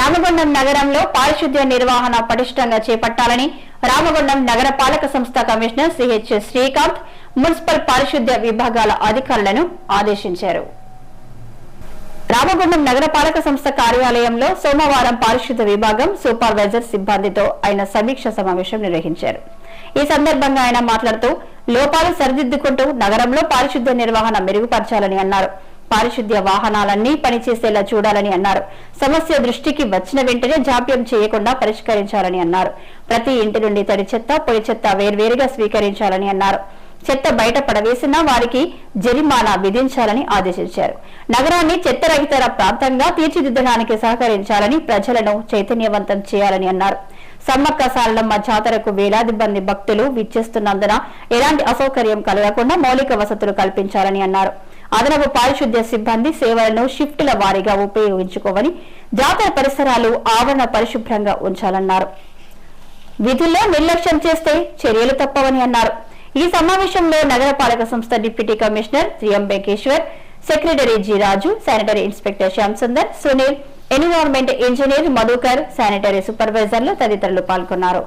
రామగుండం నగరంలో పారిశుద్ధ్య నిర్వహణ పటిష్టంగా చేపట్టాలని రామగుండం నగర పాలక సంస్థ కమిషనర్ సిహెచ్ శ్రీకాంత్ మున్సిపల్ పారిశుద్ధ్య విభాగాల అధికారులను ఆదేశించారు. రామగుండం నగరపాలక సంస్థ కార్యాలయంలో సోమవారం పారిశుద్ధ్య విభాగం సూపర్వైజర్ సిబ్బందితో ఆయన సమీక్ష సమావేశం నిర్వహించారు. ఈ సందర్భంగా ఆయన మాట్లాడుతూ లోపాలు సరిదిద్దుకుంటూ నగరంలో పారిశుద్ధ్య నిర్వహణ మెరుగుపరచాలని అన్నారు. పారిశుద్ధ్య వాహనాలన్నీ పనిచేసేలా చూడాలని అన్నారు. సమస్య దృష్టికి వచ్చిన వెంటనే జాప్యం చేయకుండా పరిష్కరించాలని అన్నారు. ప్రతి ఇంటి నుండి తడి చెత్త పొడి చెత్త వేర్వేరుగా స్వీకరించాలని అన్నారు. చెత్త బయట పడవేసినా వారికి జరిమానా విధించాలని ఆదేశించారు. నగరాన్ని చెత్తరహిత ప్రాంతంగా తీర్చిదిద్దడానికి సహకరించాలని ప్రజలను చైతన్యవంతం చేయాలని అన్నారు. సమ్మక్క సారలమ్మ జాతరకు వేలాది మంది భక్తులు విచ్చేస్తున్నందున ఎలాంటి అసౌకర్యం కలగకుండా మౌలిక వసతులు కల్పించాలని అన్నారు. అదనపు పారిశుద్ధ్య సిబ్బంది సేవలను షిఫ్టుల వారీగా ఉపయోగించుకోవని జాతర పరిసరాలు ఆవరణ పరిశుభ్రంగా ఉంచాలన్నారు. విధుల్లో నిర్లక్ష్యం చేస్తే చర్యలు తప్పవని అన్నారు. ఈ సమావేశంలో నగరపాలక సంస్థ deputy commissioner GM Ambekeshwar secretary G. Raju sanitary inspector Shyam Sundar Sunil environment engineer Madhukar sanitary సూపర్వైజర్లు తదితరులు పాల్గొన్నారు.